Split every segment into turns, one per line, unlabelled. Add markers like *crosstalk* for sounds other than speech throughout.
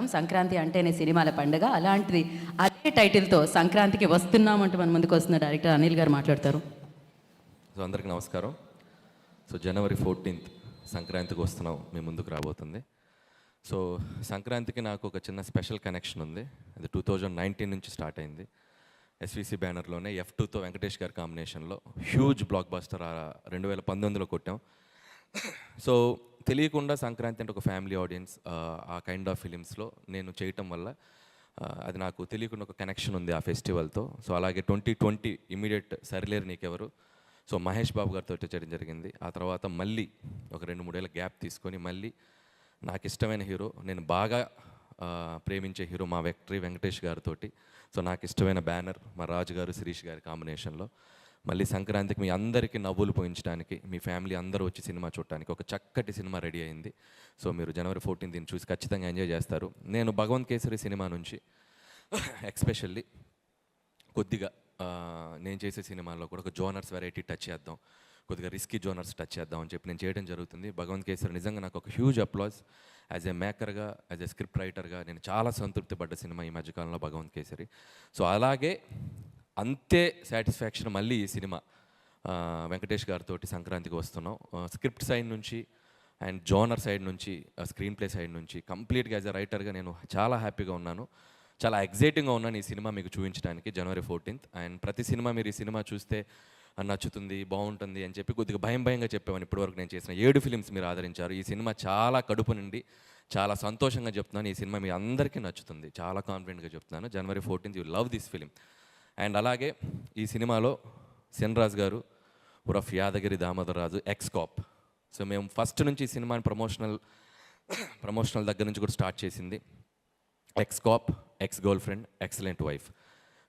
సంక్రాంతి అంటేనే సినిమాల పండుగ. అలాంటిది అదే టైటిల్తో సంక్రాంతికి వస్తున్నామంటూ మన ముందుకు వస్తున్న డైరెక్టర్ అనిల్ గారు మాట్లాడతారు.
సో అందరికి నమస్కారం. సో జనవరి ఫోర్టీన్త్ సంక్రాంతికి వస్తున్నాం మీ ముందుకు రాబోతుంది. సో సంక్రాంతికి నాకు ఒక చిన్న స్పెషల్ కనెక్షన్ ఉంది. అది టూ థౌజండ్ నైన్టీన్ నుంచి స్టార్ట్ అయింది. ఎస్విసి బ్యానర్లోనే ఎఫ్ టూతో వెంకటేష్ గారి కాంబినేషన్లో హ్యూజ్ బ్లాక్ బస్టర్ రెండు వేల పంతొమ్మిదిలో కొట్టాం. సో తెలియకుండా సంక్రాంతి అంటే ఒక ఫ్యామిలీ ఆడియన్స్ ఆ కైండ్ ఆఫ్ ఫిలిమ్స్లో నేను చేయటం వల్ల అది నాకు తెలియకుండా ఒక కనెక్షన్ ఉంది ఆ ఫెస్టివల్తో సో అలాగే twenty twenty immediate Sarileru Neekevvaru? So Mahesh Babu గారితో చేయడం జరిగింది. ఆ తర్వాత మళ్ళీ ఒక రెండు మూడేళ్ళ గ్యాప్ తీసుకొని మళ్ళీ నాకు ఇష్టమైన హీరో నేను బాగా ప్రేమించే హీరో మా వెక్టరీ వెంకటేష్ గారితోటి. సో నాకు ఇష్టమైన బ్యానర్ మా రాజు గారు శిరీష్ గారి కాంబినేషన్లో మళ్ళీ సంక్రాంతికి మీ అందరికీ నవ్వులు పోయించడానికి మీ ఫ్యామిలీ అందరూ వచ్చి సినిమా చూడటానికి ఒక చక్కటి సినిమా రెడీ అయింది. సో మీరు జనవరి ఫోర్టీన్ దీన్ని చూసి ఖచ్చితంగా ఎంజాయ్ చేస్తారు. నేను భగవంత్ కేసరి సినిమా నుంచి ఎక్స్పెషల్లీ కొద్దిగా నేను చేసే సినిమాలో కూడా ఒక జోనర్స్ వెరైటీ టచ్ చేద్దాం కొద్దిగా రిస్కీ జోనర్స్ టచ్ చేద్దాం అని చెప్పి నేను చేయడం జరుగుతుంది. భగవంత్ కేసరి నిజంగా నాకు ఒక హ్యూజ్ అప్లాస్ యాజ్ ఎ మేకర్గా యాజ్ ఎ స్క్రిప్ట్ రైటర్గా నేను చాలా సంతృప్తి పడ్డ సినిమా ఈ మధ్యకాలంలో భగవంత్ కేసరి. సో అలాగే అంతే సాటిస్ఫాక్షన్ మళ్ళీ ఈ సినిమా. వెంకటేష్ గారితో సంక్రాంతికి వస్తున్నాం. స్క్రిప్ట్ సైడ్ నుంచి అండ్ జోనర్ సైడ్ నుంచి స్క్రీన్ ప్లే సైడ్ నుంచి కంప్లీట్గా యాజ్ అ రైటర్గా నేను చాలా హ్యాపీగా ఉన్నాను. చాలా ఎగ్జైటింగ్గా ఉన్నాను ఈ సినిమా మీకు చూపించడానికి జనవరి ఫోర్టీన్త్. అండ్ ప్రతి సినిమా మీరు ఈ సినిమా చూస్తే నచ్చుతుంది బాగుంటుంది అని చెప్పి కొద్దిగా భయం భయంగా చెప్పామని ఇప్పటివరకు నేను చేసిన ఏడు ఫిలిమ్స్ మీరు ఆదరించారు. ఈ సినిమా చాలా కడుపు నుండి చాలా సంతోషంగా చెప్తున్నాను. ఈ సినిమా మీ అందరికీ నచ్చుతుంది. చాలా కాన్ఫిడెంట్గా చెప్తున్నాను. January fourteenth you love this film and అలాగే ఈ సినిమాలో Senraj garu ఉరఫ్ Yadagiri Damodar Raju ex cop so మేము ఫస్ట్ నుంచి ఈ సినిమాని ప్రమోషనల్ ప్రమోషనల్ దగ్గర నుంచి కూడా స్టార్ట్ చేసింది. Ex cop ex girlfriend excellent wife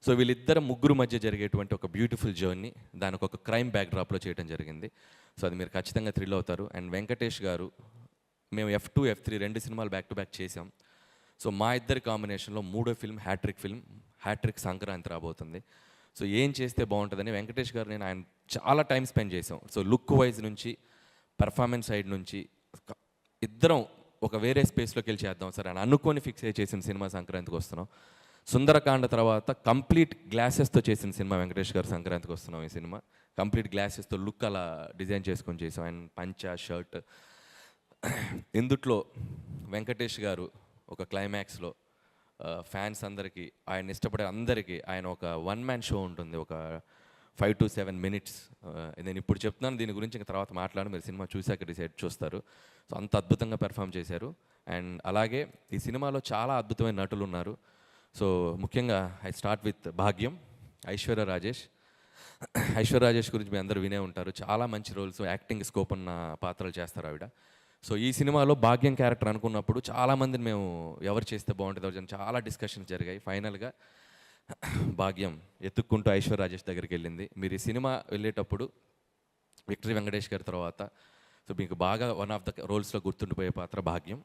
so వీళ్ళిద్దరు ముగ్గురు మధ్య జరిగేటువంటి ఒక బ్యూటిఫుల్ జర్నీ దానికి ఒక క్రైమ్ బ్యాక్డ్రాప్లో చేయడం జరిగింది. సో అది మీరు ఖచ్చితంగా థ్రిల్ అవుతారు. అండ్ వెంకటేష్ గారు మేము ఎఫ్ టూ ఎఫ్ త్రీ రెండు సినిమాలు బ్యాక్ టు బ్యాక్ చేసాం సో మా ఇద్దరి కాంబినేషన్లో మూడో film hat trick film hat trick Sankranti రాబోతుంది. సో ఏం చేస్తే బాగుంటుందని వెంకటేష్ గారు నేను ఆయన చాలా టైం స్పెండ్ చేసాం సో లుక్ వైజ్ నుంచి పెర్ఫార్మెన్స్ సైడ్ నుంచి ఇద్దరం ఒక వేరే స్పేస్లోకి వెళ్ళి చేద్దాం సరే అని అనుకొని ఫిక్స్ అయ్యి చేసిన సినిమా సంక్రాంతికి వస్తున్నాం. సుందరకాండ తర్వాత కంప్లీట్ గ్లాసెస్తో చేసిన సినిమా వెంకటేష్ గారు సంక్రాంతికి వస్తున్నాం ఈ సినిమా. కంప్లీట్ గ్లాసెస్తో లుక్ అలా డిజైన్ చేసుకొని చేసాం. ఆయన పంచ షర్ట్. ఇందుట్లో వెంకటేష్ గారు ఒక క్లైమాక్స్లో ఫ్యాన్స్ అందరికీ ఆయన ఇష్టపడే అందరికీ ఆయన ఒక వన్ మ్యాన్ షో ఉంటుంది. ఒక ఫైవ్ టు సెవెన్ మినిట్స్ నేను ఇప్పుడు చెప్తున్నాను దీని గురించి ఇంకా తర్వాత మాట్లాడి మీరు సినిమా చూశాక డిసైడ్ చూస్తారు. సో అంత అద్భుతంగా పెర్ఫామ్ చేశారు. అండ్ అలాగే ఈ సినిమాలో చాలా అద్భుతమైన నటులు ఉన్నారు. సో ముఖ్యంగా ఐ స్టార్ట్ విత్ భాగ్యం ఐశ్వర్య రాజేష్. ఐశ్వర్య రాజేష్ గురించి మీ అందరూ వినే ఉంటారు. చాలా మంచి రోల్స్ యాక్టింగ్ స్కోప్ ఉన్న పాత్రలు చేస్తారు ఆవిడ. సో ఈ సినిమాలో భాగ్యం క్యారెక్టర్ అనుకున్నప్పుడు చాలామందిని మేము ఎవరు చేస్తే బాగుంటుంది ఎవరు చాలా డిస్కషన్స్ జరిగాయి. ఫైనల్గా భాగ్యం ఎత్తుక్కుంటూ ఐశ్వర్య రాజేష్ దగ్గరికి వెళ్ళింది. మీరు ఈ సినిమా వెళ్ళేటప్పుడు విక్టరీ వెంకటేష్ గారి తర్వాత సో మీకు బాగా వన్ ఆఫ్ ద రోల్స్లో గుర్తుండిపోయే పాత్ర భాగ్యం.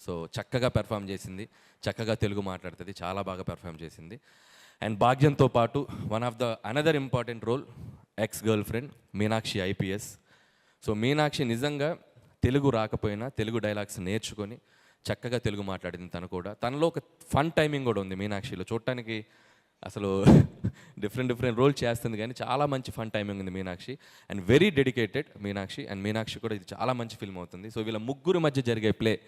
సో చక్కగా పెర్ఫామ్ చేసింది. చక్కగా తెలుగు మాట్లాడుతుంది. చాలా బాగా పెర్ఫామ్ చేసింది. అండ్ భాగ్యంతో పాటు one of the another important role ex girlfriend Meenakshi IPS so Meenakshi నిజంగా తెలుగు రాకపోయినా తెలుగు డైలాగ్స్ నేర్చుకొని చక్కగా తెలుగు మాట్లాడింది తను కూడా. తనలో ఒక ఫన్ టైమింగ్ కూడా ఉంది మీనాక్షిలో. చూడటానికి అసలు *laughs* డిఫరెంట్ డిఫరెంట్ రోల్ చేస్తుంది కానీ చాలా మంచి ఫన్ టైమింగ్ ఉంది Meenakshi. And very dedicated Meenakshi. And Meenakshi కూడా ఇది చాలా మంచి ఫిల్మ్ అవుతుంది. సో వీళ్ళ ముగ్గురు మధ్య జరిగే ప్లే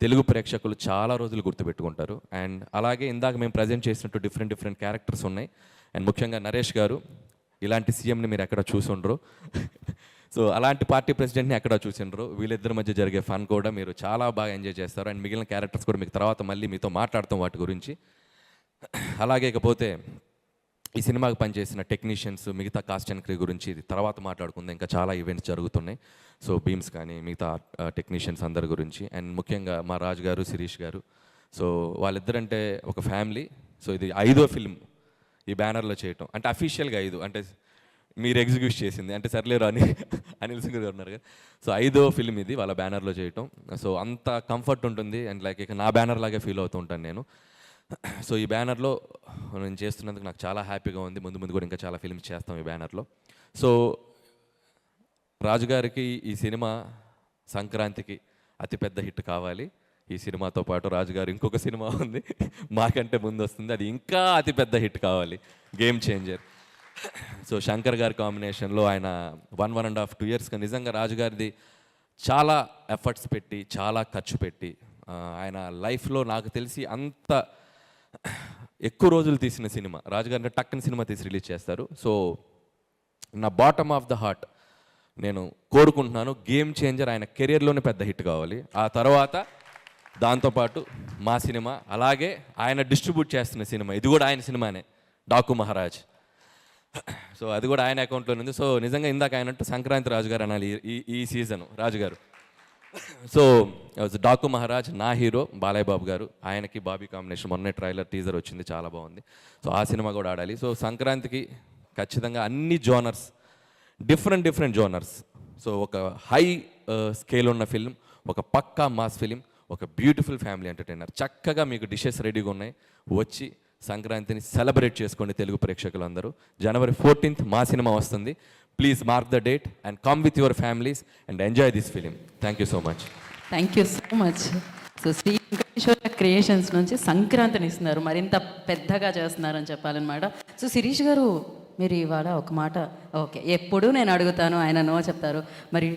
తెలుగు ప్రేక్షకులు చాలా రోజులు గుర్తుపెట్టుకుంటారు. అండ్ అలాగే ఇందాక మేము ప్రజెంట్ చేసినట్టు డిఫరెంట్ డిఫరెంట్ క్యారెక్టర్స్ ఉన్నాయి. అండ్ ముఖ్యంగా నరేష్ గారు ఇలాంటి సీఎంని మీరు ఎక్కడ చూసుండ్రు? *laughs* సో అలాంటి పార్టీ ప్రెసిడెంట్ని ఎక్కడ చూసిండ్రు? వీళ్ళిద్దరి మధ్య జరిగే ఫన్ కూడా మీరు చాలా బాగా ఎంజాయ్ చేస్తారు. అండ్ మిగిలిన క్యారెక్టర్స్ కూడా మీకు తర్వాత మళ్ళీ మీతో మాట్లాడతాం వాటి గురించి. అలాగే ఇకపోతే ఈ సినిమాకి పనిచేసిన టెక్నీషియన్స్ మిగతా కాస్ట్ అండ్ క్రీ గురించి ఇది తర్వాత మాట్లాడుకుందాం. ఇంకా చాలా ఈవెంట్స్ జరుగుతున్నాయి. సో బీమ్స్ కానీ మిగతా టెక్నీషియన్స్ అందరి గురించి. అండ్ ముఖ్యంగా మా రాజు గారు శిరీష్ గారు. సో వాళ్ళిద్దరంటే ఒక ఫ్యామిలీ. సో ఇది ఐదో ఫిల్మ్ ఈ బ్యానర్లో చేయటం. అంటే అఫీషియల్గా ఐదు. అంటే మీరు ఎగ్జిక్యూట్ చేసింది. అంటే సర్లేరు అని అనిల్ సింగ్ గారు ఉన్నారు కదా. సో ఐదో ఫిల్మ్ ఇది వాళ్ళ బ్యానర్లో చేయటం. సో అంత కంఫర్ట్ ఉంటుంది. అండ్ లైక్ ఇక నా బ్యానర్ లాగే ఫీల్ అవుతూ ఉంటాను నేను. సో ఈ బ్యానర్లో నేను చేస్తున్నందుకు నాకు చాలా హ్యాపీగా ఉంది. ముందు ముందు కూడా ఇంకా చాలా ఫిల్మ్స్ చేస్తాం ఈ బ్యానర్లో. సో రాజుగారికి ఈ సినిమా సంక్రాంతికి అతిపెద్ద హిట్ కావాలి. ఈ సినిమాతో పాటు రాజుగారు ఇంకొక సినిమా ఉంది. మాకంటే ముందు వస్తుంది. అది ఇంకా అతిపెద్ద హిట్ కావాలి. గేమ్ చేంజర్ సో శంకర్ గారి కాంబినేషన్లో ఆయన one one and half two ఇయర్స్గా నిజంగా రాజుగారిది చాలా ఎఫర్ట్స్ పెట్టి చాలా ఖర్చు పెట్టి ఆయన లైఫ్లో నాకు తెలిసి అంత ఎక్కువ రోజులు తీసిన సినిమా. రాజుగారిని టక్కని సినిమా తీసి రిలీజ్ చేస్తారు. సో నా బాటమ్ ఆఫ్ ద హార్ట్ నేను కోరుకుంటున్నాను. గేమ్ చేంజర్ ఆయన కెరియర్లోనే పెద్ద హిట్ కావాలి. ఆ తర్వాత దాంతోపాటు మా సినిమా అలాగే ఆయన డిస్ట్రిబ్యూట్ చేస్తున్న సినిమా ఇది కూడా ఆయన సినిమానే డాకు మహారాజ్. సో అది కూడా ఆయన అకౌంట్లో ఉంది. సో నిజంగా ఇందాక ఆయనట్టు సంక్రాంతి రాజు గారు అనాలి. ఈ- ఈ ఈ సీజన్ రాజుగారు. సో డాకు మహారాజ్ నా హీరో బాలయ్య బాబు గారు ఆయనకి బాబీ కాంబినేషన్. మొన్నే ట్రైలర్ టీజర్ వచ్చింది చాలా బాగుంది. సో ఆ సినిమా కూడా ఆడాలి. సో సంక్రాంతికి ఖచ్చితంగా అన్ని genres different different genres. So ఒక హై స్కేల్ ఉన్న ఫిల్మ్ ఒక పక్కా మాస్ ఫిలిం ఒక బ్యూటిఫుల్ ఫ్యామిలీ ఎంటర్టైనర్ చక్కగా మీకు డిషెస్ రెడీగా ఉన్నాయి. వచ్చి సంక్రాంతిని సెలబ్రేట్ చేసుకోండి తెలుగు ప్రేక్షకులందరూ. జనవరి ఫోర్టీన్త్ మా సినిమా వస్తుంది. Please mark the date and come with your families and enjoy this film thank you so much
thank you so much so Shri Venkateswara creations నుంచి సంక్రాంతిని ఇస్తున్నారు. మరింత పెద్దగా చేస్తున్నారని చెప్పాలన్నమాట. సో శిరీష్ గారు మీరు ఇవాళ ఒక మాట ఓకే ఎప్పుడు నేను అడుగుతాను ఆయన నో చెప్తారు. మరి